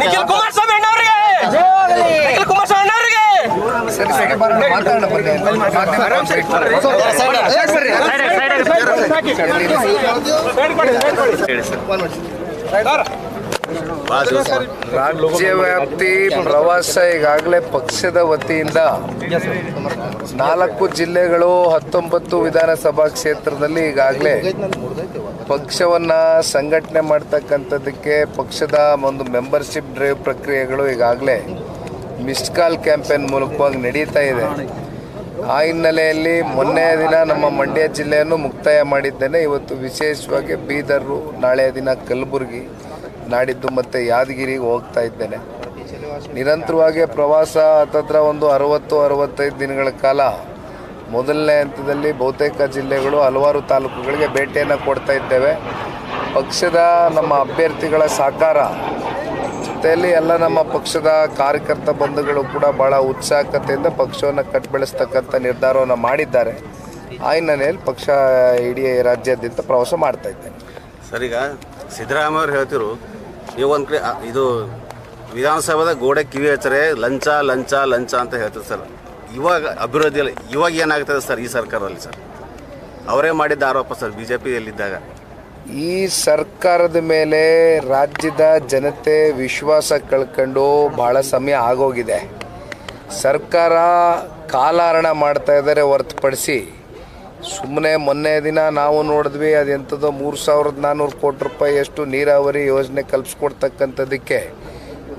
ನಿಖಿಲ್ ಕುಮಾರಸ್ವಾಮಿ ಅಣ್ಣವರಿಗೆ ನಿಖಿಲ್ ಕುಮಾರಸ್ವಾಮಿ ಅಣ್ಣವರಿಗೆ ಸರಿ ಮಾತಾಡೋಣ ರಾಜ್ಯವ್ಯಾಪ್ತಿ ಪ್ರವಾಸ ಈಗಾಗಲೇ ಪಕ್ಷದ ವತಿಯಿಂದ ನಾಲ್ಕು ಜಿಲ್ಲೆಗಳು ಹತ್ತೊಂಬತ್ತು ವಿಧಾನಸಭಾ ಕ್ಷೇತ್ರದಲ್ಲಿ ಈಗಾಗಲೇ ಪಕ್ಷವನ್ನ ಸಂಘಟನೆ ಮಾಡ್ತಕ್ಕಂಥದ್ದಕ್ಕೆ ಪಕ್ಷದ ಒಂದು ಮೆಂಬರ್ಶಿಪ್ ಡ್ರೈವ್ ಪ್ರಕ್ರಿಯೆಗಳು ಈಗಾಗಲೇ ಮಿಸ್ಡ್ ಕಾಲ್ ಕ್ಯಾಂಪೇನ್ ಮೂಲಕವಾಗಿ ನಡೀತಾ ಇದೆ. ಆ ಹಿನ್ನೆಲೆಯಲ್ಲಿ ಮೊನ್ನೆಯ ದಿನ ನಮ್ಮ ಮಂಡ್ಯ ಜಿಲ್ಲೆಯನ್ನು ಮುಕ್ತಾಯ ಮಾಡಿದ್ದೇನೆ. ಇವತ್ತು ವಿಶೇಷವಾಗಿ ಬೀದರು ನಾಳೆಯ ದಿನ ಕಲಬುರಗಿ. ನಾಡಿದ್ದು ಮತ್ತು ಯಾದಗಿರಿಗೆ ಹೋಗ್ತಾ ಇದ್ದೇನೆ. ನಿರಂತರವಾಗಿ ಪ್ರವಾಸ ಹತ್ತತ್ರ ಒಂದು ಅರವತ್ತು, ಅರವತ್ತೈದು ದಿನಗಳ ಕಾಲ ಮೊದಲನೇ ಹಂತದಲ್ಲಿ ಬಹುತೇಕ ಜಿಲ್ಲೆಗಳು ಹಲವಾರು ತಾಲೂಕುಗಳಿಗೆ ಭೇಟಿಯನ್ನು ಕೊಡ್ತಾ ಇದ್ದೇವೆ. ಪಕ್ಷದ ನಮ್ಮ ಅಭ್ಯರ್ಥಿಗಳ ಸಾಕಾರ ಜೊತೆಯಲ್ಲಿ ಎಲ್ಲ ನಮ್ಮ ಪಕ್ಷದ ಕಾರ್ಯಕರ್ತ ಬಂಧುಗಳು ಕೂಡ ಭಾಳ ಉತ್ಸಾಹಕತೆಯಿಂದ ಪಕ್ಷವನ್ನು ಕಟ್ಬೆಳೆಸ್ತಕ್ಕಂಥ ನಿರ್ಧಾರವನ್ನು ಮಾಡಿದ್ದಾರೆ. ಆ ಹಿನ್ನೆಲೆಯಲ್ಲಿ ಪಕ್ಷ ಇಡೀ ರಾಜ್ಯಾದ್ಯಂತ ಪ್ರವಾಸ ಮಾಡ್ತಾ ಇದ್ದೇನೆ. ಸರಿಗ? ಸಿದ್ದರಾಮಯ್ಯ ಹೇಳ್ತಿರು ನೀವು ಒಂದು ಕಡೆ ಇದು ವಿಧಾನಸೌಧದ ಗೋಡೆ ಕಿವಿ ಹಚ್ಚರೆ ಲಂಚ ಲಂಚ ಲಂಚ ಅಂತ ಹೇಳ್ತಾರೆ ಸರ್. ಇವಾಗ ಅಭಿವೃದ್ಧಿಯಲ್ಲಿ, ಇವಾಗ ಏನಾಗ್ತದೆ ಸರ್ ಈ ಸರ್ಕಾರದಲ್ಲಿ ಸರ್? ಅವರೇ ಮಾಡಿದ್ದ ಆರೋಪ ಸರ್ ಬಿ ಜೆ ಪಿಯಲ್ಲಿದ್ದಾಗ ಈ ಸರ್ಕಾರದ ಮೇಲೆ ರಾಜ್ಯದ ಜನತೆ ವಿಶ್ವಾಸ ಕಳ್ಕೊಂಡು ಭಾಳ ಸಮಯ ಆಗೋಗಿದೆ. ಸರ್ಕಾರ ಕಾಲಹರಣ ಮಾಡ್ತಾ ಇದ್ದಾರೆ ಹೊರತುಪಡಿಸಿ ಸುಮ್ಮನೆ ಮೊನ್ನೆ ದಿನ ನಾವು ನೋಡಿದ್ವಿ ಅದೆಂಥದ್ದು ಮೂರು ಸಾವಿರದ ನಾನ್ನೂರು ಕೋಟಿ ರೂಪಾಯಿಯಷ್ಟು ನೀರಾವರಿ ಯೋಜನೆ ಕಲ್ಪಿಸ್ಕೊಡ್ತಕ್ಕಂಥದ್ದಕ್ಕೆ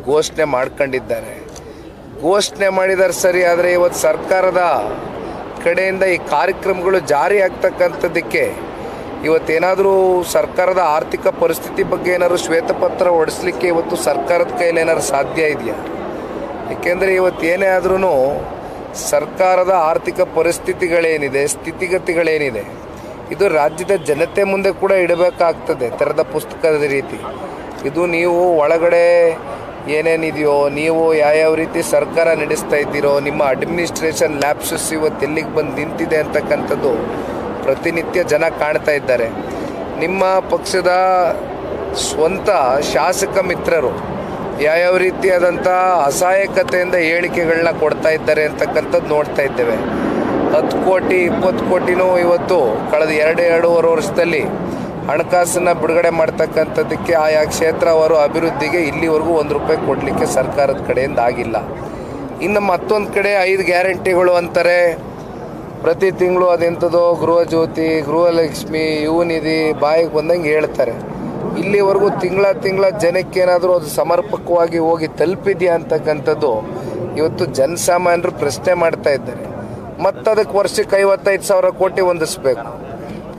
ಘೋಷಣೆ ಮಾಡ್ಕೊಂಡಿದ್ದಾರೆ. ಘೋಷಣೆ ಮಾಡಿದ್ದಾರೆ ಸರಿ, ಆದರೆ ಇವತ್ತು ಸರ್ಕಾರದ ಕಡೆಯಿಂದ ಈ ಕಾರ್ಯಕ್ರಮಗಳು ಜಾರಿ ಆಗ್ತಕ್ಕಂಥದ್ದಕ್ಕೆ ಇವತ್ತೇನಾದರೂ ಸರ್ಕಾರದ ಆರ್ಥಿಕ ಪರಿಸ್ಥಿತಿ ಬಗ್ಗೆ ಏನಾದ್ರು ಶ್ವೇತಪತ್ರ ಹೊಡಿಸ್ಲಿಕ್ಕೆ ಇವತ್ತು ಸರ್ಕಾರದ ಕೈಯಲ್ಲಿ ಏನಾದ್ರು ಸಾಧ್ಯ ಇದೆಯಾ? ಏಕೆಂದರೆ ಇವತ್ತು ಏನೇ ಆದ್ರೂ ಸರ್ಕಾರದ ಆರ್ಥಿಕ ಪರಿಸ್ಥಿತಿಗಳೇನಿದೆ, ಸ್ಥಿತಿಗತಿಗಳೇನಿದೆ, ಇದು ರಾಜ್ಯದ ಜನತೆ ಮುಂದೆ ಕೂಡ ಇಡಬೇಕಾಗ್ತದೆ, ತೆರೆದ ಪುಸ್ತಕದ ರೀತಿ. ಇದು ನೀವು ಒಳಗಡೆ ಏನೇನಿದೆಯೋ, ನೀವು ಯಾವ್ಯಾವ ರೀತಿ ಸರ್ಕಾರ ನಡೆಸ್ತಾ ಇದ್ದೀರೋ, ನಿಮ್ಮ ಅಡ್ಮಿನಿಸ್ಟ್ರೇಷನ್ ಲ್ಯಾಪ್ಸಸ್ ಇವತ್ತು ಎಲ್ಲಿಗೆ ಬಂದು ನಿಂತಿದೆ ಅಂತಕ್ಕಂಥದ್ದು ಪ್ರತಿನಿತ್ಯ ಜನ ಕಾಣ್ತಾ ಇದ್ದಾರೆ. ನಿಮ್ಮ ಪಕ್ಷದ ಸ್ವಂತ ಶಾಸಕ ಮಿತ್ರರು ಯಾವ್ಯಾವ ರೀತಿಯಾದಂಥ ಅಸಹಾಯಕತೆಯಿಂದ ಹೇಳಿಕೆಗಳನ್ನ ಕೊಡ್ತಾ ಇದ್ದಾರೆ ಅಂತಕ್ಕಂಥದ್ದು ನೋಡ್ತಾ ಇದ್ದೇವೆ. ಹತ್ತು ಕೋಟಿ, ಇಪ್ಪತ್ತು ಕೋಟಿನೂ ಇವತ್ತು ಕಳೆದ ಎರಡು ಎರಡೂವರೆ ವರ್ಷದಲ್ಲಿ ಹಣಕಾಸನ್ನು ಬಿಡುಗಡೆ ಮಾಡ್ತಕ್ಕಂಥದ್ದಕ್ಕೆ ಆಯಾ ಕ್ಷೇತ್ರವಾರು ಅಭಿವೃದ್ಧಿಗೆ ಇಲ್ಲಿವರೆಗೂ ಒಂದು ರೂಪಾಯಿ ಕೊಡಲಿಕ್ಕೆ ಸರ್ಕಾರದ ಕಡೆಯಿಂದ ಆಗಿಲ್ಲ. ಇನ್ನು ಮತ್ತೊಂದು ಕಡೆ ಐದು ಗ್ಯಾರಂಟಿಗಳು ಅಂತಾರೆ. ಪ್ರತಿ ತಿಂಗಳು ಅದೆಂಥದೋ ಗೃಹಜ್ಯೋತಿ ಗೃಹಲಕ್ಷ್ಮಿ, ಯುವನಿಧಿ ಬಾಯಿಗೆ ಬಂದಂಗೆ ಹೇಳ್ತಾರೆ. ಇಲ್ಲಿವರೆಗೂ ತಿಂಗಳ ತಿಂಗಳ ಜನಕ್ಕೇನಾದರೂ ಅದು ಸಮರ್ಪಕವಾಗಿ ಹೋಗಿ ತಲುಪಿದೆಯಾ ಅಂತಕ್ಕಂಥದ್ದು ಇವತ್ತು ಜನಸಾಮಾನ್ಯರು ಪ್ರಶ್ನೆ ಮಾಡ್ತಾ ಇದ್ದಾರೆ. ಮತ್ತದಕ್ಕೆ ವರ್ಷಕ್ಕೆ ಐವತ್ತೈದು ಸಾವಿರ ಕೋಟಿ ಹೊಂದಿಸ್ಬೇಕು.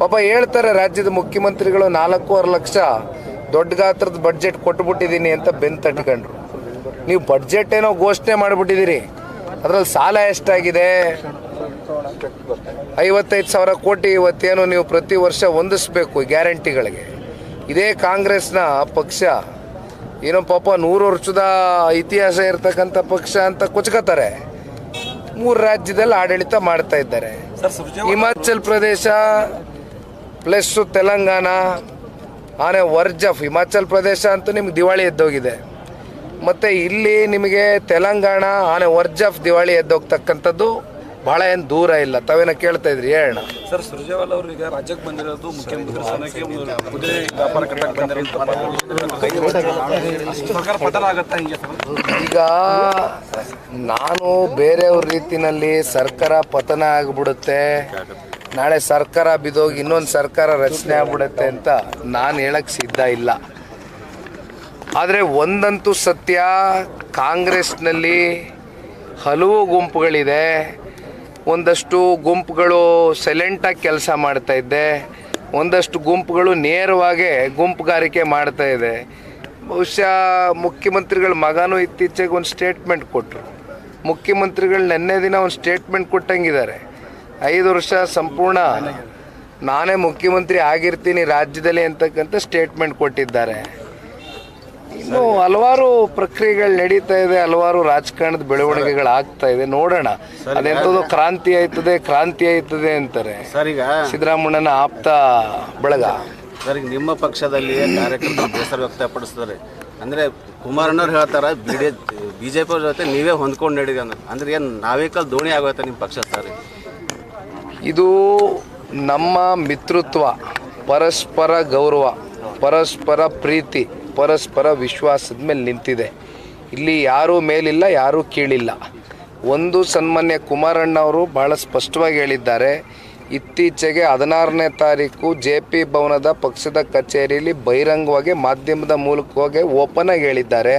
ಪಾಪ ಹೇಳ್ತಾರೆ ರಾಜ್ಯದ ಮುಖ್ಯಮಂತ್ರಿಗಳು ನಾಲ್ಕೂವರೆ ಲಕ್ಷ ದೊಡ್ಡ ಗಾತ್ರದ ಬಡ್ಜೆಟ್ ಕೊಟ್ಬಿಟ್ಟಿದ್ದೀನಿ ಅಂತ ಬೆನ್ ತಟ್ಕೊಂಡ್ರು. ನೀವು ಬಡ್ಜೆಟ್ ಏನೋ ಘೋಷಣೆ ಮಾಡಿಬಿಟ್ಟಿದ್ದೀರಿ. ಅದರಲ್ಲಿ ಸಾಲ ಎಷ್ಟಾಗಿದೆ? ಐವತ್ತೈದು ಸಾವಿರ ಕೋಟಿ ಇವತ್ತೇನು ನೀವು ಪ್ರತಿ ವರ್ಷ ಹೊಂದಿಸ್ಬೇಕು ಗ್ಯಾರಂಟಿಗಳಿಗೆ. ಇದೇ ಕಾಂಗ್ರೆಸ್ನ ಪಕ್ಷ. ಏನೋ ಪಾಪ ನೂರು ವರ್ಷದ ಇತಿಹಾಸ ಇರತಕ್ಕಂಥ ಪಕ್ಷ ಅಂತ ಕೊಚ್ಕೋತಾರೆ ಮೂರು ರಾಜ್ಯದಲ್ಲಿ ಆಡಳಿತ ಮಾಡ್ತಾ ಇದ್ದಾರೆ. ಹಿಮಾಚಲ್ ಪ್ರದೇಶ ಪ್ಲಸ್ ತೆಲಂಗಾಣ ಆನೆ ವರ್ಜಫ್ ಹಿಮಾಚಲ್ ಪ್ರದೇಶ ಅಂತೂ ನಿಮ್ಗೆ ದಿವಾಳಿ ಎದ್ದೋಗಿದೆ. ಮತ್ತು ಇಲ್ಲಿ ನಿಮಗೆ ತೆಲಂಗಾಣ ಆನೆ ವರ್ಜಫ್ ದಿವಾಳಿ ಎದ್ದೋಗ್ತಕ್ಕಂಥದ್ದು ಭಾಳ ಏನು ದೂರ ಇಲ್ಲ. ತಾವೇನ ಕೇಳ್ತಾ ಇದ್ರಿ? ಹೇಳೋಣ ಸರ್ ಸುರ್ಜೇವಾಲ ಅವರು ಈಗ ರಾಜ್ಯಕ್ಕೆ ಬಂದಿರೋದು ಮುಖ್ಯಮಂತ್ರಿ ಸ್ಥಾನಕ್ಕೆ ಕುದುರೆ ವ್ಯಾಪಾರ ಕಟ್ಟಕ್ಕೆ ಬಂದಿರೋದು ಸರ್ಕಾರ ಪತನ ಆಗತ್ತಾ ಹಿಂಗೆ ಸರ್? ಈಗ ನಾನು ಬೇರೆಯವ್ರ ರೀತಿನಲ್ಲಿ ಸರ್ಕಾರ ಪತನ ಆಗ್ಬಿಡುತ್ತೆ. ನಾಳೆ ಸರ್ಕಾರ ಬಿದ್ದೋಗಿ ಇನ್ನೊಂದು ಸರ್ಕಾರ ರಚನೆ ಆಗ್ಬಿಡುತ್ತೆ ಅಂತ ನಾನು ಹೇಳಕ್ ಸಿದ್ಧ ಇಲ್ಲ. ಆದರೆ ಒಂದಂತೂ ಸತ್ಯ ಕಾಂಗ್ರೆಸ್ನಲ್ಲಿ ಹಲವು ಗುಂಪುಗಳಿದೆ. ಒಂದಷ್ಟು ಗುಂಪುಗಳು ಸೈಲೆಂಟಾಗಿ ಕೆಲಸ ಮಾಡ್ತಾ ಇದ್ದೆ. ಒಂದಷ್ಟು ಗುಂಪುಗಳು ನೇರವಾಗಿ ಗುಂಪುಗಾರಿಕೆ ಮಾಡ್ತಾ ಇದೆ. ಬಹುಶಃ ಮುಖ್ಯಮಂತ್ರಿಗಳ ಮಗನೂ ಇತ್ತೀಚೆಗೆ ಒಂದು ಸ್ಟೇಟ್ಮೆಂಟ್ ಕೊಟ್ಟರು ಮುಖ್ಯಮಂತ್ರಿಗಳು ನೆನ್ನೆ ದಿನ ಒಂದು ಸ್ಟೇಟ್ಮೆಂಟ್ ಕೊಟ್ಟಂಗಿದ್ದಾರೆ. ಐದು ವರ್ಷ ಸಂಪೂರ್ಣ ನಾನೇ ಮುಖ್ಯಮಂತ್ರಿ ಆಗಿರ್ತೀನಿ ರಾಜ್ಯದಲ್ಲಿ ಅಂತಕ್ಕಂಥ ಸ್ಟೇಟ್ಮೆಂಟ್ ಕೊಟ್ಟಿದ್ದಾರೆ. ಇನ್ನು ಹಲವಾರು ಪ್ರಕ್ರಿಯೆಗಳು ನಡೀತಾ ಇದೆ ಹಲವಾರು ರಾಜಕಾರಣದ ಬೆಳವಣಿಗೆಗಳು ಆಗ್ತಾ ಇದೆ. ನೋಡೋಣ. ಅದೆಂಥದ್ದು ಕ್ರಾಂತಿ ಆಯ್ತದೆ ಕ್ರಾಂತಿ ಆಯ್ತದೆ ಅಂತಾರೆ. ಸರ್ ಈಗ ಸಿದ್ದರಾಮಣ್ಣನ ಆಪ್ತ ಬಳಗ. ಸರ್ ನಿಮ್ಮ ಪಕ್ಷದಲ್ಲಿ ಕಾರ್ಯಕರ್ತರು ಬೇಸರ ವ್ಯಕ್ತಪಡಿಸ್ತಾರೆ ಅಂದರೆ ಕುಮಾರಣ್ಣವ್ರು ಹೇಳ್ತಾರ B D B J P ಜೊತೆ ನೀವೇ ಹೊಂದ್ಕೊಂಡು ನಡೀರಿ ಅಂದ್ರೆ. ಅಂದ್ರೆ ಏನು ನಾವೇ ಕಲ್ ದೋಣಿ ಆಗೋಯ್ತಾ ನಿಮ್ಮ ಪಕ್ಷ ಸರ್? ಇದು ನಮ್ಮ ಮಿತ್ರತ್ವ ಪರಸ್ಪರ ಗೌರವ ಪರಸ್ಪರ ಪ್ರೀತಿ. ಪರಸ್ಪರ ವಿಶ್ವಾಸದ ಮೇಲೆ ನಿಂತಿದೆ. ಇಲ್ಲಿ ಯಾರೂ ಮೇಲಿಲ್ಲ, ಯಾರೂ ಕೀಳಿಲ್ಲ. ಒಂದು ಸನ್ಮಾನ್ಯ ಕುಮಾರಣ್ಣ ಅವರು ಭಾಳ ಸ್ಪಷ್ಟವಾಗಿ ಹೇಳಿದ್ದಾರೆ. ಇತ್ತೀಚೆಗೆ ಹದಿನಾರನೇ ತಾರೀಕು ಜೆ ಪಿ ಭವನದ ಪಕ್ಷದ ಕಚೇರಿಯಲ್ಲಿ ಬಹಿರಂಗವಾಗಿ ಮಾಧ್ಯಮದ ಮೂಲಕವಾಗಿ ಓಪನ್ ಆಗಿ ಹೇಳಿದ್ದಾರೆ.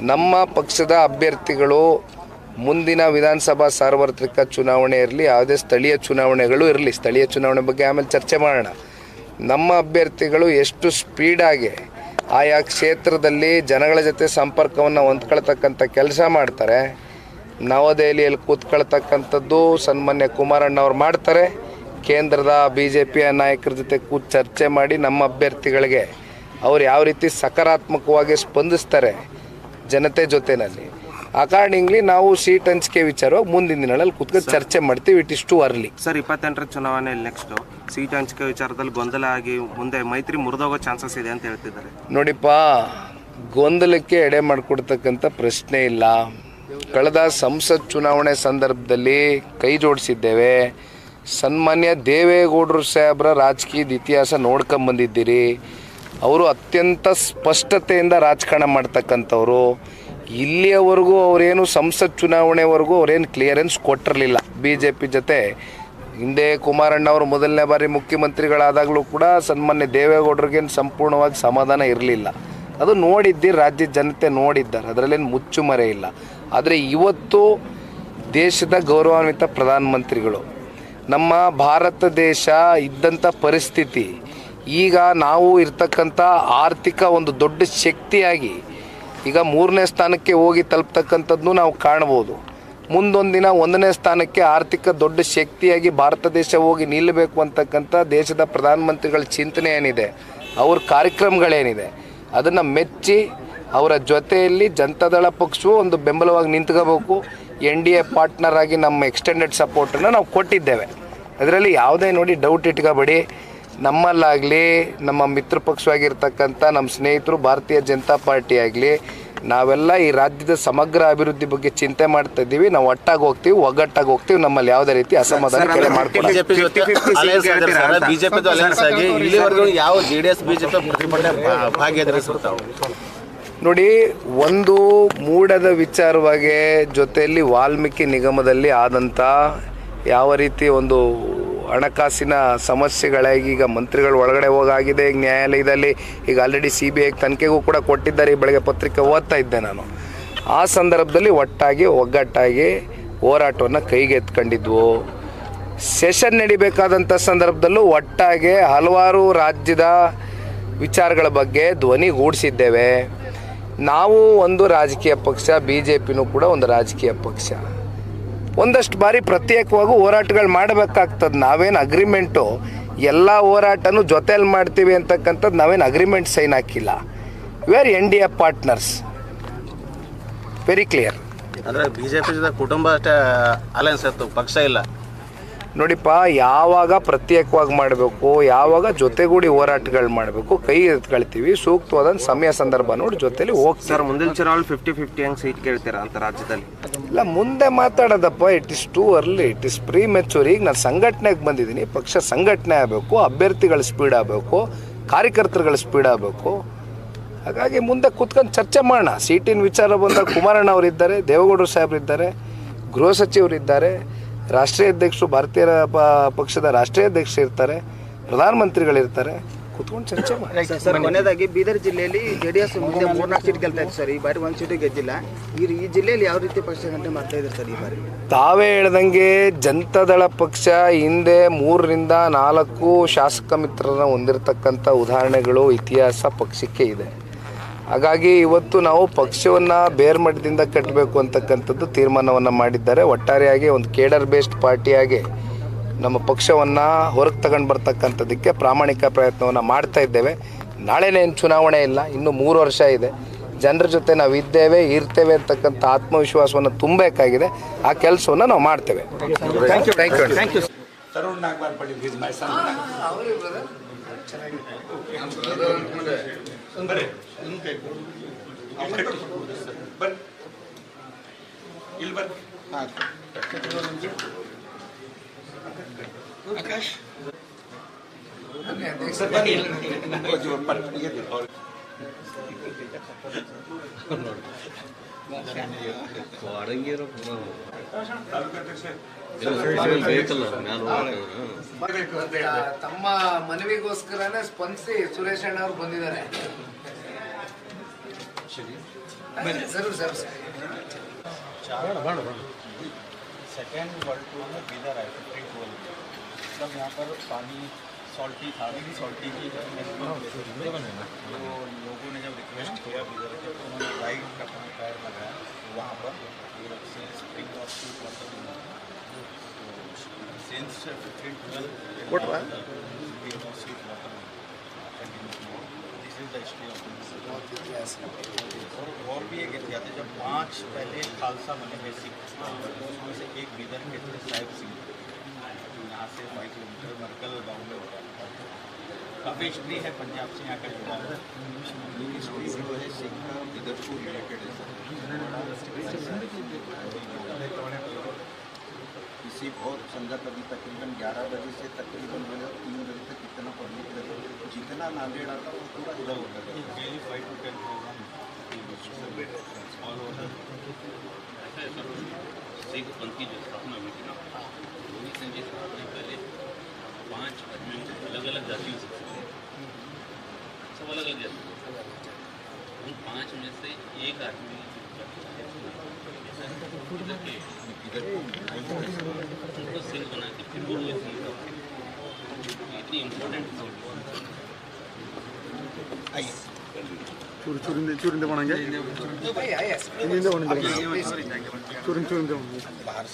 ನಮ್ಮ ಪಕ್ಷದ ಅಭ್ಯರ್ಥಿಗಳು ಮುಂದಿನ ವಿಧಾನಸಭಾ ಸಾರ್ವತ್ರಿಕ ಚುನಾವಣೆ ಇರಲಿ, ಯಾವುದೇ ಸ್ಥಳೀಯ ಚುನಾವಣೆಗಳು ಇರಲಿ, ಸ್ಥಳೀಯ ಚುನಾವಣೆ ಬಗ್ಗೆ ಆಮೇಲೆ ಚರ್ಚೆ ಮಾಡೋಣ. ನಮ್ಮ ಅಭ್ಯರ್ಥಿಗಳು ಎಷ್ಟು ಸ್ಪೀಡಾಗಿ ಆಯಾ ಕ್ಷೇತ್ರದಲ್ಲಿ ಜನಗಳ ಜೊತೆ ಸಂಪರ್ಕವನ್ನು ಹೊಂದ್ಕೊಳ್ತಕ್ಕಂಥ ಕೆಲಸ ಮಾಡ್ತಾರೆ. ನವದೆಹಲಿಯಲ್ಲಿ ಕೂತ್ಕೊಳ್ತಕ್ಕಂಥದ್ದು ಸನ್ಮಾನ್ಯ ಕುಮಾರಣ್ಣವ್ರು ಮಾಡ್ತಾರೆ. ಕೇಂದ್ರದ ಬಿ ಜೆ ಪಿಯ ನಾಯಕರ ಜೊತೆ ಕೂತ್ ಚರ್ಚೆ ಮಾಡಿ ನಮ್ಮ ಅಭ್ಯರ್ಥಿಗಳಿಗೆ ಅವ್ರು ಯಾವ ರೀತಿ ಸಕಾರಾತ್ಮಕವಾಗಿ ಸ್ಪಂದಿಸ್ತಾರೆ ಜನತೆ ಜೊತೆನಲ್ಲಿ. ಅಕಾರ್ಡಿಂಗ್ಲಿ ನಾವು ಸೀಟ್ ಹಂಚಿಕೆ ವಿಚಾರವಾಗಿ ಮುಂದಿನ ದಿನಗಳಲ್ಲಿ ಕುತ್ಕೊಂಡು ಚರ್ಚೆ ಮಾಡ್ತೀವಿ it is too early sir ಇಪ್ಪತ್ತೆಂಟರ ಚುನಾವಣೆ ನೆಕ್ಸ್ಟ್ ಸೀಟ್ ಹಂಚಿಕೆ ವಿಚಾರದಲ್ಲಿ ಗೊಂದಲ ಆಗಿ ಮುಂದೆ ಮೈತ್ರಿ ಮುರಿದೋಗೋ ಚಾನ್ಸಸ್ ಇದೆ ಅಂತ ಹೇಳ್ತಿದ್ದಾರೆ. ನೋಡಿಪ್ಪ ಗೊಂದಲಕ್ಕೆ ಎಡೆ ಮಾಡಿಕೊಡ್ತಕ್ಕಂಥ ಪ್ರಶ್ನೆ ಇಲ್ಲ. ಕಳೆದ ಸಂಸತ್ ಚುನಾವಣೆ ಸಂದರ್ಭದಲ್ಲಿ ಕೈ ಜೋಡಿಸಿದ್ದೇವೆ. ಸನ್ಮಾನ್ಯ ದೇವೇಗೌಡರು ಸಾಹೇಬ್ರ ರಾಜಕೀಯದ ಇತಿಹಾಸ ನೋಡ್ಕೊಂಬಂದಿದ್ದೀರಿ ಅವರು ಅತ್ಯಂತ ಸ್ಪಷ್ಟತೆಯಿಂದ ರಾಜಕಾರಣ ಮಾಡ್ತಕ್ಕಂಥವ್ರು. ಇಲ್ಲಿಯವರೆಗೂ ಅವರೇನು ಸಂಸತ್ ಚುನಾವಣೆವರೆಗೂ ಅವರೇನು ಕ್ಲಿಯರೆನ್ಸ್ ಕೊಟ್ಟಿರಲಿಲ್ಲ. ಬಿ ಜೆ ಪಿ ಜೊತೆ ಹಿಂದೆ ಕುಮಾರಣ್ಣ ಅವರು ಮೊದಲನೇ ಬಾರಿ ಮುಖ್ಯಮಂತ್ರಿಗಳಾದಾಗಲೂ ಕೂಡ ಸನ್ಮಾನ್ಯ ದೇವೇಗೌಡರಿಗೇನು ಸಂಪೂರ್ಣವಾಗಿ ಸಮಾಧಾನ ಇರಲಿಲ್ಲ. ಅದು ನೋಡಿದ್ದಿ, ರಾಜ್ಯ ಜನತೆ ನೋಡಿದ್ದಾರೆ. ಅದರಲ್ಲೇನು ಮುಚ್ಚುಮರೆ ಇಲ್ಲ. ಆದರೆ ಇವತ್ತು ದೇಶದ ಗೌರವಾನ್ವಿತ ಪ್ರಧಾನಮಂತ್ರಿಗಳು, ನಮ್ಮ ಭಾರತ ದೇಶ ಇದ್ದಂಥ ಪರಿಸ್ಥಿತಿ, ಈಗ ನಾವು ಇರ್ತಕ್ಕಂಥ ಆರ್ಥಿಕ ಒಂದು ದೊಡ್ಡ ಶಕ್ತಿಯಾಗಿ ಈಗ ಮೂರನೇ ಸ್ಥಾನಕ್ಕೆ ಹೋಗಿ ತಲುಪ್ತಕ್ಕಂಥದ್ದನ್ನು ನಾವು ಕಾಣ್ಬೋದು. ಮುಂದೊಂದು ದಿನ ಒಂದನೇ ಸ್ಥಾನಕ್ಕೆ ಆರ್ಥಿಕ ದೊಡ್ಡ ಶಕ್ತಿಯಾಗಿ ಭಾರತ ದೇಶ ಹೋಗಿ ನಿಲ್ಲಬೇಕು ಅಂತಕ್ಕಂಥ ದೇಶದ ಪ್ರಧಾನಮಂತ್ರಿಗಳ ಚಿಂತನೆ ಏನಿದೆ, ಅವ್ರ ಕಾರ್ಯಕ್ರಮಗಳೇನಿದೆ, ಅದನ್ನು ಮೆಚ್ಚಿ ಅವರ ಜೊತೆಯಲ್ಲಿ ಜನತಾದಳ ಪಕ್ಷವು ಒಂದು ಬೆಂಬಲವಾಗಿ ನಿಂತ್ಕೋಬೇಕು. ಎನ್ ಡಿ ಎ ಪಾರ್ಟ್ನರ್ ಆಗಿ ನಮ್ಮ ಎಕ್ಸ್ಟೆಂಡೆಡ್ ಸಪೋರ್ಟನ್ನು ನಾವು ಕೊಟ್ಟಿದ್ದೇವೆ. ಅದರಲ್ಲಿ ಯಾವುದೇ ನೋಡಿ ಡೌಟ್ ಇಟ್ಕೋಬೇಡಿ. ನಮ್ಮಲ್ಲಾಗಲಿ ನಮ್ಮ ಮಿತ್ರ ಪಕ್ಷವಾಗಿರ್ತಕ್ಕಂಥ ನಮ್ಮ ಸ್ನೇಹಿತರು ಭಾರತೀಯ ಜನತಾ ಪಾರ್ಟಿ ಆಗಲಿ ನಾವೆಲ್ಲ ಈ ರಾಜ್ಯದ ಸಮಗ್ರ ಅಭಿವೃದ್ಧಿ ಬಗ್ಗೆ ಚಿಂತೆ ಮಾಡ್ತಾ ಇದ್ದೀವಿ. ನಾವು ಒಟ್ಟಾಗಿ ಹೋಗ್ತೀವಿ ಒಗ್ಗಟ್ಟಾಗಿ ಹೋಗ್ತೀವಿ ನಮ್ಮಲ್ಲಿ ಯಾವುದೇ ರೀತಿ ಅಸಮಾಧಾನ ಕೆಲ ಮಾಡ್ಕೊಡಲ್ಲ. ಬಿಜೆಪಿ ಜೊತೆ ಅಲಯನ್ಸ್ ಆಗಿ ಇಲ್ಲಿವರೆಗೂ ಯಾವ ಜೆ ಡಿ ಎಸ್ ಬಿಜೆಪಿ ಪ್ರತಿಭಟನೆ ಭಾ- ನೋಡಿ ಒಂದು ಮೂಡದ ವಿಚಾರವಾಗಿ ಜೊತೆಯಲ್ಲಿ ವಾಲ್ಮೀಕಿ ನಿಗಮದಲ್ಲಿ ಆದಂಥ ಯಾವ ರೀತಿ ಒಂದು ಹಣಕಾಸಿನ ಸಮಸ್ಯೆಗಳಾಗಿ ಈಗ ಮಂತ್ರಿಗಳು ಒಳಗಡೆ ಹೋಗಾಗಿದೆ. ಈಗ ನ್ಯಾಯಾಲಯದಲ್ಲಿ ಈಗ ಆಲ್ರೆಡಿ ಸಿ ಬಿ ಐ ತನಿಖೆಗೂ ಕೂಡ ಕೊಟ್ಟಿದ್ದಾರೆ. ಈ ಬೆಳಗ್ಗೆ ಪತ್ರಿಕೆ ಓದ್ತಾ ಇದ್ದೆ ನಾನು. ಆ ಸಂದರ್ಭದಲ್ಲಿ ಒಟ್ಟಾಗಿ, ಒಗ್ಗಟ್ಟಾಗಿ ಹೋರಾಟವನ್ನು ಕೈಗೆತ್ಕೊಂಡಿದ್ವು. ಸೆಷನ್ ನಡಿಬೇಕಾದಂಥ ಸಂದರ್ಭದಲ್ಲೂ ಒಟ್ಟಾಗೆ ಹಲವಾರು ರಾಜ್ಯದ ವಿಚಾರಗಳ ಬಗ್ಗೆ ಧ್ವನಿಗೂಡಿಸಿದ್ದೇವೆ ನಾವು ಒಂದು ರಾಜಕೀಯ ಪಕ್ಷ ಬಿ ಜೆ ಪಿನೂ ಕೂಡ ಒಂದು ರಾಜಕೀಯ ಪಕ್ಷ. ಒಂದಷ್ಟು ಬಾರಿ ಪ್ರತ್ಯೇಕವಾಗಿ ಹೋರಾಟಗಳು ಮಾಡಬೇಕಾಗ್ತದೆ. ನಾವೇನು ಅಗ್ರಿಮೆಂಟು ಎಲ್ಲ ಹೋರಾಟನೂ ಜೊತೆಯಲ್ಲಿ ಮಾಡ್ತೀವಿ ಅಂತಕ್ಕಂಥದ್ದು ನಾವೇನು ಅಗ್ರಿಮೆಂಟ್ ಸೈನ್ ಹಾಕಿಲ್ಲ. We are N D A partners very clear ಅಂದ್ರೆ ಬಿಜೆಪಿ ಜೊತೆ ಕುಟುಂಬ ಅಷ್ಟೇ ಅಲಯನ್ಸ್ ಇತ್ತು ಪಕ್ಷ ಇಲ್ಲ. ನೋಡಿಪ್ಪ ಯಾವಾಗ ಪ್ರತ್ಯೇಕವಾಗಿ ಮಾಡಬೇಕು ಯಾವಾಗ ಜೊತೆಗೂಡಿ ಹೋರಾಟಗಳು ಮಾಡಬೇಕು ಕೈ ಎತ್ಕೊಳ್ತೀವಿ ಸೂಕ್ತವಾದ ಸಮಯ ಸಂದರ್ಭ ನೋಡಿ ಜೊತೆಲಿ ಸರ್ ಮುಂದಿನ ಚುನಾವಣೆ ಫಿಫ್ಟಿ ಫಿಫ್ಟಿ ಹೆಂಗೆ ಸೀಟ್ ಕೇಳ್ತೀರಾ ಅಂತ ರಾಜ್ಯದಲ್ಲಿ? ಇಲ್ಲ ಮುಂದೆ ಮಾತಾಡೋದಪ್ಪ it is too early it is premature ಈಗ ನಾನು ಸಂಘಟನೆಗೆ ಬಂದಿದ್ದೀನಿ ಪಕ್ಷ ಸಂಘಟನೆ ಆಗಬೇಕು ಅಭ್ಯರ್ಥಿಗಳ ಸ್ಪೀಡ್ ಆಗಬೇಕು ಕಾರ್ಯಕರ್ತರುಗಳ ಸ್ಪೀಡ್ ಆಗಬೇಕು. ಹಾಗಾಗಿ ಮುಂದೆ ಕೂತ್ಕೊಂಡು ಚರ್ಚೆ ಮಾಡೋಣ. ಸೀಟಿನ ವಿಚಾರ ಬಂದಾಗ ಕುಮಾರಣ್ಣ ಅವರಿದ್ದಾರೆ ದೇವೇಗೌಡರು ಸಾಹೇಬರಿದ್ದಾರೆ ಗೃಹ ಸಚಿವರಿದ್ದಾರೆ. ರಾಷ್ಟ್ರೀಯ ಅಧ್ಯಕ್ಷರು ಭಾರತೀಯ ಪ- ಪಕ್ಷದ ರಾಷ್ಟ್ರೀಯ ಅಧ್ಯಕ್ಷ ಇರ್ತಾರೆ ಪ್ರಧಾನಮಂತ್ರಿಗಳಿರ್ತಾರೆ. ಕುತ್ಕೊಂಡು ಚರ್ಚೆ ಮಾಡಿ. ಸರ್ ಕೊನೆಯದಾಗಿ ಬೀದರ್ ಜಿಲ್ಲೆಯಲ್ಲಿ ಜೆಡಿಎಸ್ ಮುಂದೆ ಮೂರ್ನಾಲ್ಕು ಸೀಟ್ ಗೆಲ್ತಾ ಇತ್ತು ಸರ್. ಈ ಬಾರಿ ಒಂದು ಸೀಟ್ ಗೆದ್ದಿಲ್ಲ. ಈ ಈ ಜಿಲ್ಲೆಯಲ್ಲಿ ಯಾವ ರೀತಿ ಪಕ್ಷ ಗಂಟೆ ಮಾಡ್ತಾ ಇದ್ದಾರೆ ಸರ್ ಈ ಬಾರಿ? ತಾವೇ ಹೇಳ್ದಂಗೆ ಜನತಾದಳ ಪಕ್ಷ ಹಿಂದೆ ಮೂರರಿಂದ ನಾಲ್ಕು ಶಾಸಕ ಮಿತ್ರರನ್ನ ಹೊಂದಿರತಕ್ಕಂಥ ಉದಾಹರಣೆಗಳು ಇತಿಹಾಸ ಪಕ್ಷಕ್ಕೆ ಇದೆ. ಹಾಗಾಗಿ ಇವತ್ತು ನಾವು ಪಕ್ಷವನ್ನು ಬೇರ್ಮಟ್ಟದಿಂದ ಕಟ್ಟಬೇಕು ಅಂತಕ್ಕಂಥದ್ದು ತೀರ್ಮಾನವನ್ನು ಮಾಡಿದ್ದಾರೆ. ಒಟ್ಟಾರೆಯಾಗಿ ಒಂದು ಕೇಡರ್ ಬೇಸ್ಡ್ ಪಾರ್ಟಿಯಾಗಿ ನಮ್ಮ ಪಕ್ಷವನ್ನು ಹೊರಗೆ ತಗೊಂಡು ಬರ್ತಕ್ಕಂಥದ್ದಕ್ಕೆ ಪ್ರಾಮಾಣಿಕ ಪ್ರಯತ್ನವನ್ನು ಮಾಡ್ತಾ ಇದ್ದೇವೆ. ನಾಳೆನೇ ಏನು ಚುನಾವಣೆ ಇಲ್ಲ ಇನ್ನು ಮೂರು ವರ್ಷ ಇದೆ. ಜನರ ಜೊತೆ ನಾವು ಇದ್ದೇವೆ ಇರ್ತೇವೆ ಅಂತಕ್ಕಂಥ ಆತ್ಮವಿಶ್ವಾಸವನ್ನು ತುಂಬಬೇಕಾಗಿದೆ. ಆ ಕೆಲಸವನ್ನು ನಾವು ಮಾಡ್ತೇವೆ. ಥ್ಯಾಂಕ್ ಯು ಇಲ್ಲಿ ಆಕಾಶ್? ಬನ್ನಿ. ತಮ್ಮ ಮನವಿಗೋಸ್ಕರನೇ ಸ್ಪಂದಿಸಿ ಸುರೇಶ್ ಅಣ್ಣ ಅವ್ರು ಬಂದಿದ್ದಾರೆ. चलिए ज़रूर ज़रूर सेकेंड वर्ल्ड टूर में बिदर आए फिफ्टी टूअल मतलब यहाँ पर पानी सॉल्टी था भी सॉल्टी की तो लोगों ने जब रिक्वेस्ट किया बिदर के तो उन्होंने राइट अपना पैर लगाया। वहाँ पर से स्प्रिंग और शूट मतलब since fifteen dual this is the history of और और भी एक इतिहास है जब पाँच पहले खालसा बने बेसिक उसमें से एक बीदर के थे साहिब सिंह। यहाँ से फाइव किलोमीटर मरकल गाँव में होता था काफ़ी हिस्ट्री है पंजाब से यहाँ का जुड़ा है हिस्ट्री की बीदर को रिलेटेड है किसी और संगत अभी तकरीबन 11 बजे से तकरीबन बोले तीन बजे तक कितना पब्लिक रहता जितना नांदेड़ आता वो पूरा इधर होता टेन सिख पंथ की जो स्थापना हुई थी ना गोविंद सिंह जी स्थापना पहले पाँच आदमियों को अलग अलग जातियों से सब अलग अलग जाति उन पाँच में से एक आदमी सेल बना के फिर वो मैं सेल करता इतनी इम्पोर्टेंट सॉन्ग आइए ചുരുചുരിന്റെ ചുരിന്റെ പണങ്ക ഇതിന്റെ പണങ്ക ചുരിൻ ചുരിന്റെ പണങ്ക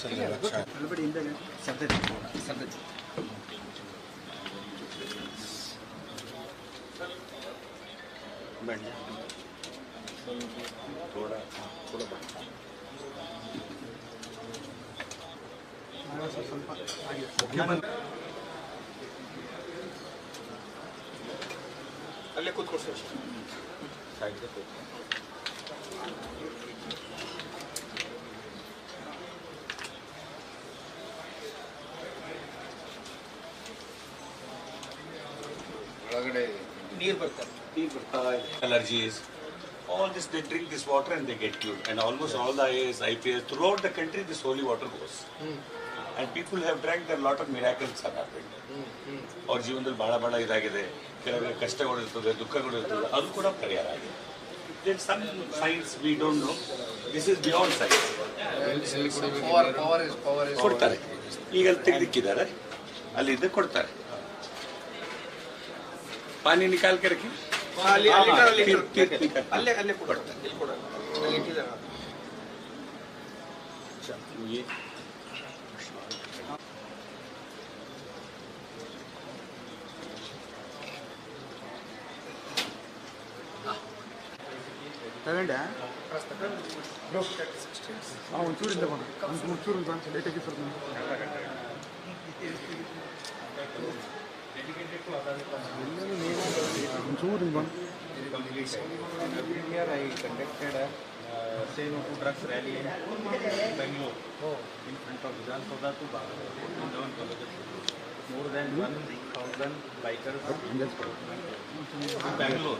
बाहर से ले अच्छा ಅಲ್ಲೇ ಕೂತ್ಕೊಡ್ಸಿ ಒಳಗಡೆ ನೀರು ಬರ್ತಾರೆ allergies. All this, they drink this water and they get cured. And almost all the IAS, IPS, throughout the country, this holy water goes. And People people have there there lot of miracles happened. ಅವ್ರ ಜೀವನದಲ್ಲಿ ಬಹಳ ಬಹಳ ಇದಾಗಿದೆ. ಕೆಲವರಿಗೆ ಕಷ್ಟಗಳು ಇರ್ತದೆ ದುಃಖಗಳು ಇರ್ತದೆ ಅದು ಕೂಡ ಪರಿಹಾರ ಆಗಿದೆ. Some science we don't know this is beyond science ಕೊಡ್ತಾರೆ. ಈಗ ಅಲ್ಲಿ ತೆಗೆದಿಕ್ಕಿದ್ದಾರೆ. ಅಲ್ಲಿದ್ದ ಕೊಡ್ತಾರೆ. ಪಾನಿ ನಿಕಾಲ್ ಕರಕಿ. ಅಲ್ಲೇ ಅಲ್ಲೇ ಕೊಡ್ತಾರೆ ತಗೊಂಡೆ ಹಾಂ ಒಂಚೂರಿಂದ ಬಣ ಒಂದು ಮೂರು ಚೂರು ಅಂತ ಲೇಟಾಗಿ ಸ್ವಲ್ಪ ಒಂಚೂರಿಂದ ಬಣ Here I conducted a uh, say no to drugs rally in Bangalore in front of Vidhan Sabha to Bhagavan colleges. More than 1,000 bikers in Bangalore.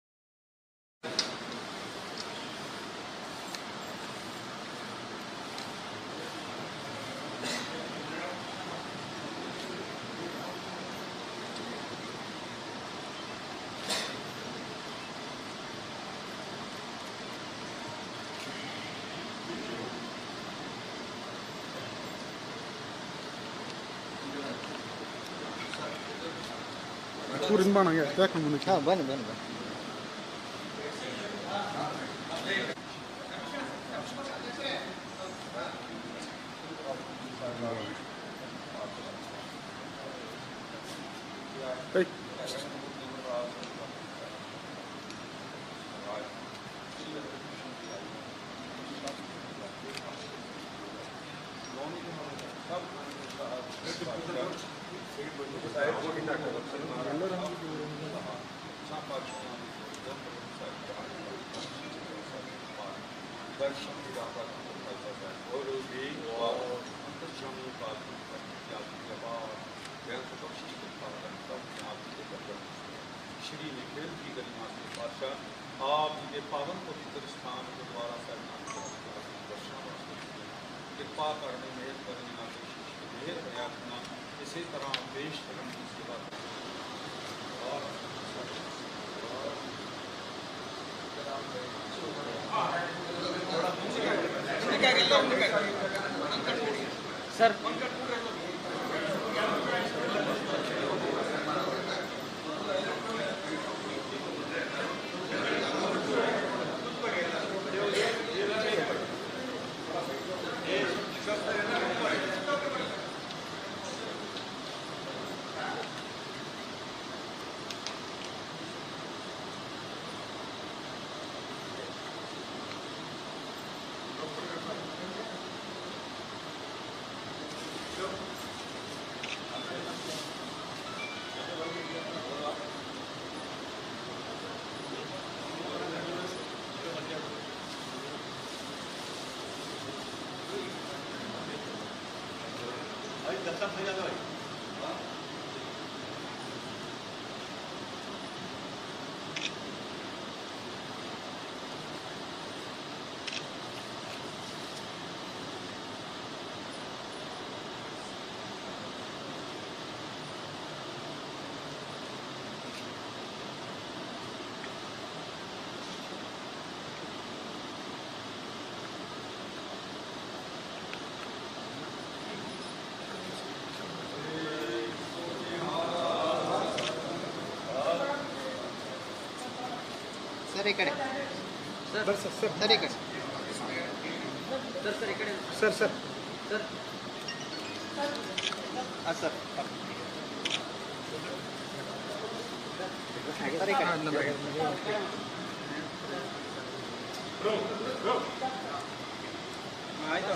ಎಸ್ ಪಕ್ಷ ಚೂರಿಂದ ಯಾಕೆ ಮುಂದೆ ಹಾಂ ಬನ್ನಿ ಬನ್ನಿ ಬನ್ನಿ दिल की गरिमा से पाशाह आप ये पावन पवित्र स्थान के द्वारा कृपा करने मेहर करने ना मेहर प्रयासना इसी तरह देश करने की सेवा सर Tá Obrigado. ಸರ್ ಈ ಕಡೆ. ಸರ್. Sir sir. ಈ ಕಡೆ. ಸರ್ ಸರ್ ಈ ಕಡೆ. Sir sir. ಸರ್. ಹಾಂ ಸರ್. ಸರ್ ಈ ಕಡೆ. ಆಯ್ತು.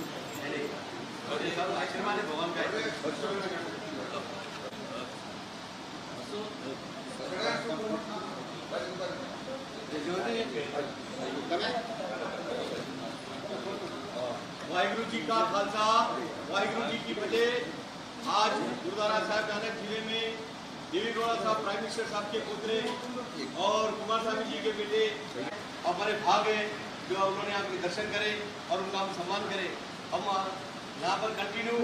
वाहिगुरु जी का खालसा, वाहिगुरु जी की फतेह आज गुरुद्वारा साहब नानक ज़िले में देवी गौड़ा साहब प्राइम मिनिस्टर साहब के पुत्र और कुमार स्वामी जी के बेटे हमारे भाग हैं, जो उन्होंने आपके दर्शन करे और उनका हम सम्मान करें। हम यहाँ पर कंटिन्यू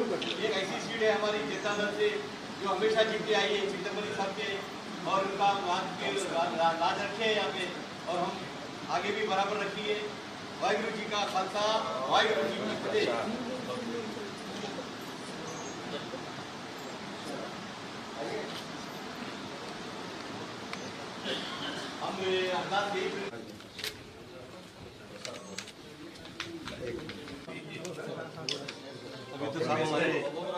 एक ऐसी सीट है हमारी जनता दल से, जो हमेशा जीतते आई है चिंतमणि साहब के, और उनका के लाज रखे हैं यहाँ पे, और हम आगे भी बराबर रखिए। वाहिगुरु जी का खालसा, वाहिगुरु जी की फतेह। हम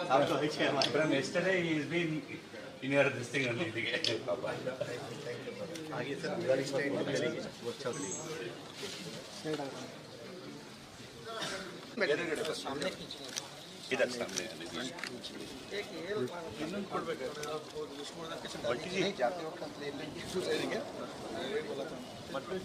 after I came out. From yesterday, he's been near this thing only. Thank you, sir. We are extending the workshop. ಇದಕ್ಕೆ ಸಾಮನೆ ಇನ್ನೊಂದು ಕೊಡ್ಬೇಕು ಜಾತಿ ಹೋಗ್ತಂತ ಇಲ್ಲ ಮಕ್ಕಳೇ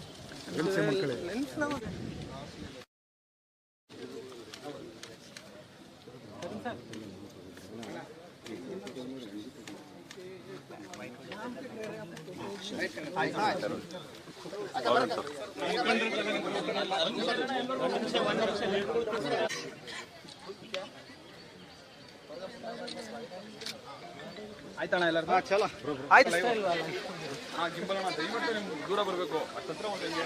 ಆಯ್ತಣ್ಣ ಎಲ್ಲರೂ? ಚಲೋ. ಆಯ್ತು. ಹಾ ಗಿಂಬಲ್ ಅಣ್ಣ ದಯವಿಟ್ಟು ನಿಮ್ಗೆ ದೂರ ಬರಬೇಕು. ಅಷ್ಟತ್ರ ಒಂದು ಹೆಂಗೆ.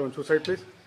On two side, please.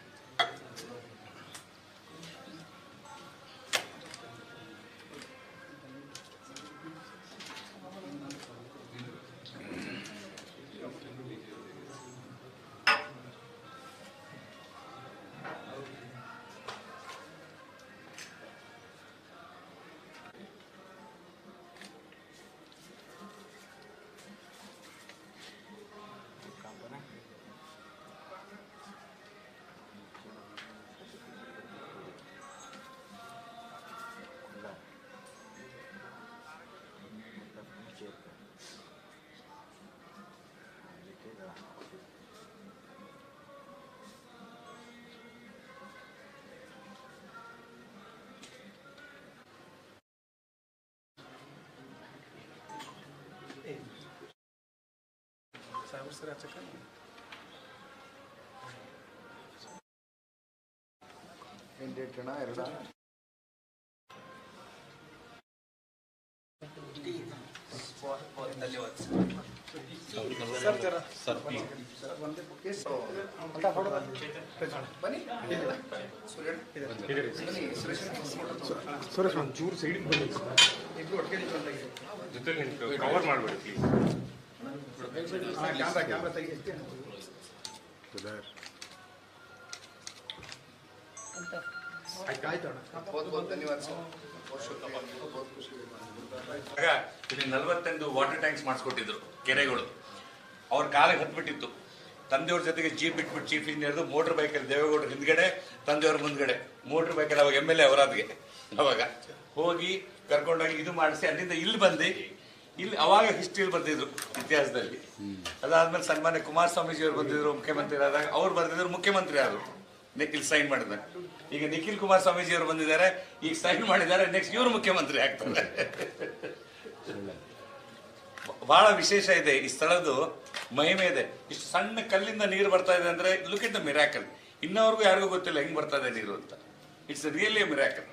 Suicide please ಏನು ಡೇಟ್ ಕಣ ಎರಡ ಬನ್ನಿ ಬನ್ನಿ ಸುರೇಶ್ ಸುರೇಶ್ ಒಂದು ಚೂರು ಸೈಡಿಗೆ ಬನ್ನಿ ಕವರ್ ಮಾಡಬೇಡಿ ಪ್ಲೀಸ್ ಇಲ್ಲಿ ನಲ್ವತ್ತೊಂದು ವಾಟರ್ ಟ್ಯಾಂಕ್ಸ್ ಮಾಡಿಸ್ಕೊಟ್ಟಿದ್ರು ಕೆರೆಗಳು. ಅವ್ರ ಕಾಲಿಗೆ ಹತ್ಬಿಟ್ಟಿತ್ತು. ತಂದೆಯವ್ರ ಜೊತೆಗೆ ಜೀಪ್ ಇಟ್ಬಿಟ್ಟು ಚೀಫ್ ಇಂಜಿನಿಯರ್ ಮೋಟರ್ ಬೈಕಲ್ಲಿ ದೇವೇಗೌಡರು ಹಿಂದ್ಗಡೆ, ತಂದೆಯವ್ರ ಮುಂದ್ಗಡೆ. ಮೋಟರ್ ಬೈಕಲ್ಲಿ ಅವಾಗ ಎಂ ಎಲ್ ಎ ಅವರಾದ್ಗೆ. ಅವಾಗ ಹೋಗಿ ಕರ್ಕೊಂಡೋಗಿ ಇದು ಮಾಡಿಸಿ, ಅಲ್ಲಿಂದ ಇಲ್ಲಿ ಬಂದು ಇಲ್ಲಿ ಅವಾಗ ಹಿಸ್ಟ್ರಿಯಲ್ಲಿ ಬರ್ತಿದ್ರು ಇತಿಹಾಸದಲ್ಲಿ. ಅದಾದ್ಮೇಲೆ ಸನ್ಮಾನ್ಯ ಕುಮಾರಸ್ವಾಮೀಜಿ ಅವರು ಬಂದಿದ್ರು ಮುಖ್ಯಮಂತ್ರಿ ಆದಾಗ ಅವ್ರು ಬರ್ತಿದ್ರು ಮುಖ್ಯಮಂತ್ರಿ ಆದ್ರು. ನಿಖಿಲ್ ಸೈನ್ ಮಾಡಿದ. ಈಗ ನಿಖಿಲ್ ಕುಮಾರಸ್ವಾಮೀಜಿ ಅವರು ಬಂದಿದ್ದಾರೆ, ಈಗ ಸೈನ್ ಮಾಡಿದ್ದಾರೆ ನೆಕ್ಸ್ಟ್ ಇವರು ಮುಖ್ಯಮಂತ್ರಿ ಆಗ್ತಾರೆ. ಬಹಳ ವಿಶೇಷ ಇದೆ, ಈ ಸ್ಥಳದ್ದು ಮಹಿಮೆ ಇದೆ. ಇಷ್ಟು ಸಣ್ಣ ಕಲ್ಲಿಂದ ನೀರು ಬರ್ತಾ ಇದೆ ಅಂದ್ರೆ ಲುಕ್ ಇಟ್ ದ ಮಿರಾಕಲ್ ಇನ್ನವರೆಗೂ ಯಾರಿಗೂ ಗೊತ್ತಿಲ್ಲ ಹೆಂಗ್ ಬರ್ತಾ ಇದೆ ನೀರು ಅಂತ. It's really miracle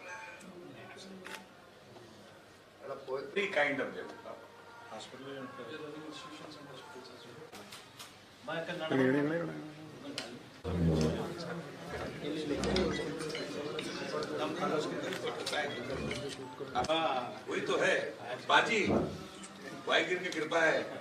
kind of हाँ, वही तो है। बाजी वाहिगिर की कृपा है